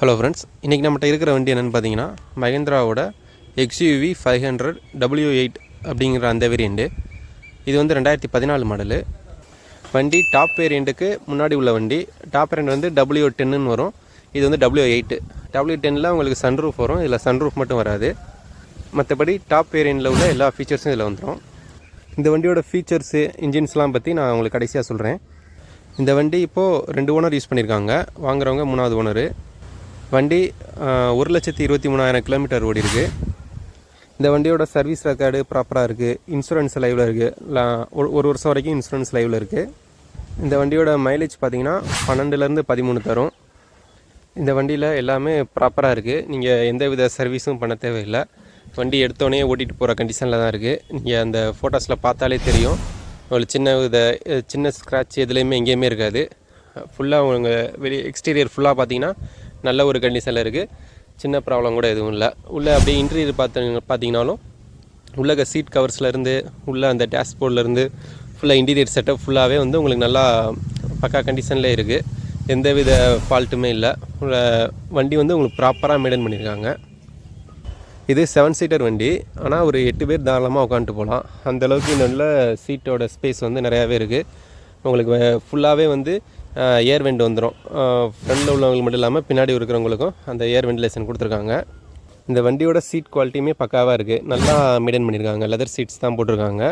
Hello friends இன்றைக்கி நம்மகிட்ட இருக்கிற வண்டி என்னென்னு பார்த்தீங்கன்னா மஹேந்திராவோட XUV five hundred W eight அப்படிங்கிற அந்த வேரியண்ட்டு இது வந்து ரெண்டாயிரத்தி பதினாலு மாடலு வண்டி டாப் வேரியண்ட்டுக்கு முன்னாடி உள்ள வண்டி. டாப் வேரியண்ட் வந்து டபிள்யூ டென்னு வரும். இது வந்து டபிள்யூ எயிட்டு டபிள்யூ டென்னில் உங்களுக்கு சன்ரூஃப் வரும். இதில் சன்ரூஃப் மட்டும் வராது. மற்றபடி டாப் வேரியண்ட்டில் உள்ள எல்லா ஃபீச்சர்ஸும் இதில் வந்துடும் இந்த வண்டியோட ஃபீச்சர்ஸு இன்ஜின்ஸ்லாம் பற்றி நான் உங்களுக்கு கடைசியாக சொல்கிறேன் இந்த வண்டி இப்போது ரெண்டு ஓனர் யூஸ் பண்ணியிருக்காங்க வாங்குறவங்க மூணாவது ஓனரு வண்டி ஒரு லட்சத்தி இருபத்தி மூணாயிரம் கிலோமீட்டர் ஓடி இருக்குது இந்த வண்டியோட சர்வீஸ் ரெக்கார்டு ப்ராப்பராக இருக்குது இன்சூரன்ஸ் லைவில் இருக்குது ஒரு வருஷம் வரைக்கும் இன்சூரன்ஸ் லைவில் இருக்குது இந்த வண்டியோட மைலேஜ் பார்த்தீங்கன்னா பன்னெண்டுலேருந்து பதிமூணு தரும். இந்த வண்டியில் எல்லாமே ப்ராப்பராக இருக்குது நீங்கள் எந்த வித சர்வீஸும் பண்ண தேவையில்லை. வண்டி எடுத்தோடனே ஓட்டிகிட்டு போகிற கண்டிஷனில் தான் இருக்குது நீங்கள் அந்த ஃபோட்டோஸில் பார்த்தாலே தெரியும். உங்களுக்கு சின்ன வித சின்ன ஸ்க்ராட்ச் எதுலேயுமே எங்கேயுமே இருக்காது. ஃபுல்லாக உங்கள் வெளியே எக்ஸ்டீரியர் ஃபுல்லாக பார்த்தீங்கன்னா நல்ல ஒரு கண்டிஷனில் இருக்குது சின்ன ப்ராப்ளம் கூட எதுவும் இல்லை. உள்ளே அப்படியே இன்டீரியர் பார்த்து பார்த்தீங்கனாலும் உள்ளக சீட் கவர்ஸ்லேருந்து உள்ளே அந்த டேஷ்போர்ட்லேருந்து ஃபுல்லாக இன்டீரியர் செட்டப் ஃபுல்லாகவே வந்து உங்களுக்கு நல்லா பக்கா கண்டிஷனில் இருக்குது எந்தவித ஃபால்ட்டுமே இல்லை. உள்ள வண்டி வந்து உங்களுக்கு ப்ராப்பராக மெயின்டைன் பண்ணியிருக்காங்க இது செவன் சீட்டர் வண்டி. ஆனால் ஒரு எட்டு பேர் தாராளமாக உட்காந்துட்டு போகலாம் அந்த அளவுக்கு நல்ல சீட்டோட ஸ்பேஸ் வந்து நிறையாவே இருக்குது உங்களுக்கு ஃபுல்லாகவே வந்து ஏர் வெண்ட் வந்துடும் ஃப்ரண்டில் உள்ளவங்களுக்கு மட்டும் இல்லாமல் பின்னாடி இருக்கிறவங்களுக்கும் அந்த ஏர் வெண்டிலேஷன் கொடுத்துருக்காங்க. இந்த வண்டியோட சீட் குவாலிட்டியுமே பக்காவாக இருக்குது நல்லா மெயின்டைன் பண்ணியிருக்காங்க லெதர் சீட்ஸ் தான் போட்டிருக்காங்க.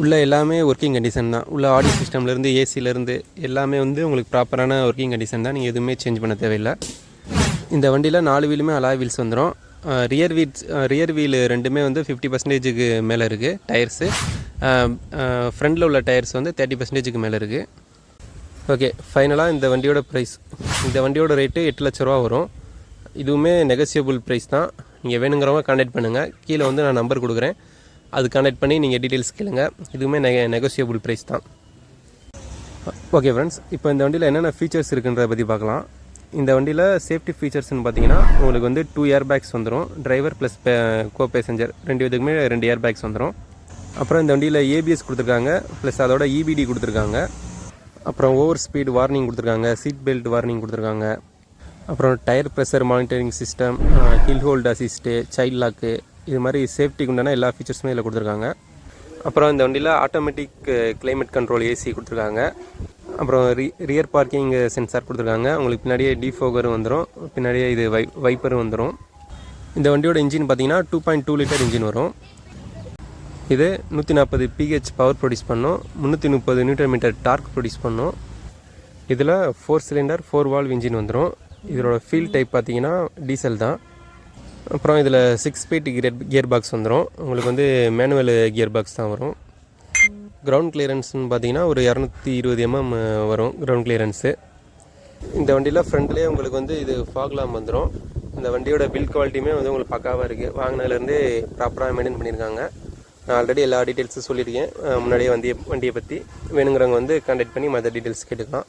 உள்ளே எல்லாமே ஒர்க்கிங் கண்டிஷன் தான். உள்ள ஆடியோ சிஸ்டம்லேருந்து ஏசிலேருந்து எல்லாமே வந்து உங்களுக்கு ப்ராப்பரான ஒர்க்கிங் கண்டிஷன் தான். நீங்கள் எதுவுமே சேஞ்ச் பண்ண தேவையில்லை. இந்த வண்டியில் நாலு வீலுமே அலா வீல்ஸ் வந்துடும் ரியர் வீல்ஸ் ரியர் வீல் ரெண்டுமே வந்து ஃபிஃப்டி பர்சன்டேஜுக்கு மேலே இருக்குது டயர்ஸு ஃப்ரண்டில் உள்ள டயர்ஸ் வந்து தேர்ட்டி பர்சன்டேஜுக்கு மேலே இருக்குது ஓகே ஃபைனலாக இந்த வண்டியோட ப்ரைஸ் இந்த வண்டியோட ரேட்டு எட்டு லட்ச ரூபா வரும். இதுவுமே நெகசியபிள் ப்ரைஸ் தான். நீங்கள் வேணுங்கிறவங்க காண்டாக்ட் பண்ணுங்கள் கீழே வந்து நான் நம்பர் கொடுக்குறேன். அது காண்டாக்ட் பண்ணி நீங்கள் டீட்டெயில்ஸ் கேளுங்க. இதுவுமே நெக நெகோசியபிள் ப்ரைஸ் தான். ஓகே ஃப்ரெண்ட்ஸ் இப்போ இந்த வண்டியில் என்னென்ன ஃபீச்சர்ஸ் இருக்குன்றத பற்றி பார்க்கலாம். இந்த வண்டியில் சேஃப்டி ஃபீச்சர்ஸ்னு பார்த்தீங்கன்னா உங்களுக்கு வந்து டூ ஏர் பேக்ஸ் வந்துடும் டிரைவர் ப்ளஸ் கோ பேசஞ்சர் ரெண்டு விதத்துக்குமே ரெண்டு ஏர் பேக்ஸ் வந்துடும் அப்புறம் இந்த வண்டியில் ஏபிஎஸ் கொடுத்துருக்காங்க. ப்ளஸ் அதோட இபிடி கொடுத்துருக்காங்க. அப்புறம் ஓவர் ஸ்பீடு வார்னிங் கொடுத்துருக்காங்க சீட் பெல்ட் வார்னிங் கொடுத்துருக்காங்க. அப்புறம் tyre pressure monitoring system hill hold assist child lock இது மாதிரி சேஃப்டிக்கு உண்டான எல்லா ஃபீச்சர்ஸுமே இதில் கொடுத்துருக்காங்க. அப்புறம் இந்த வண்டியில் ஆட்டோமேட்டிக் கிளைமேட் கண்ட்ரோல் ஏசி கொடுத்துருக்காங்க. அப்புறம் ரி ரியர் பார்க்கிங் சென்சார் கொடுத்துருக்காங்க. உங்களுக்கு பின்னாடியே டிஃபோகரும் வந்துடும் பின்னாடியே இது வை வைப்பரும் வந்துடும் இந்த வண்டியோட இன்ஜின் பார்த்தீங்கன்னா two point two litre engine வரும். இது நூற்றி நாற்பது பிஹெச் பவர் ப்ரொடியூஸ் பண்ணும். முந்நூற்றி முப்பது நியூட்டன் மீட்டர் டார்க் ப்ரொடியூஸ் பண்ணோம். இதில் four cylinder four valve engine வந்துடும் இதோட ஃபீல் டைப் பார்த்தீங்கன்னா டீசல் தான். அப்புறம் இதில் six speed gear gear box வந்துடும் உங்களுக்கு வந்து மேனுவல் கியர் பாக்ஸ் தான் வரும். கிரவுண்ட் கிளியரன்ஸ்னு பார்த்தீங்கன்னா ஒரு இரநூத்தி இருபது எம்எம் வரும் கிரவுண்ட் கிளியரன்ஸு இந்த வண்டியில் ஃப்ரண்ட்லேயே உங்களுக்கு வந்து இது ஃபாக்லாம் வந்துடும் இந்த வண்டியோட பில் குவாலிட்டியுமே வந்து உங்களுக்கு பக்காவாக இருக்குது வாங்கினதுலேருந்து ப்ராப்பராக மெயின்டைன் பண்ணியிருக்காங்க நான் ஆல்ரெடி எல்லா டீட்டெயில்ஸும் சொல்லியிருக்கேன். முன்னாடியே வண்டியை வண்டியை பற்றி வேணுங்கிறவங்க வந்து கான்டாக்ட் பண்ணி மற்ற டீட்டெயில்ஸ் கேட்டுக்கலாம்.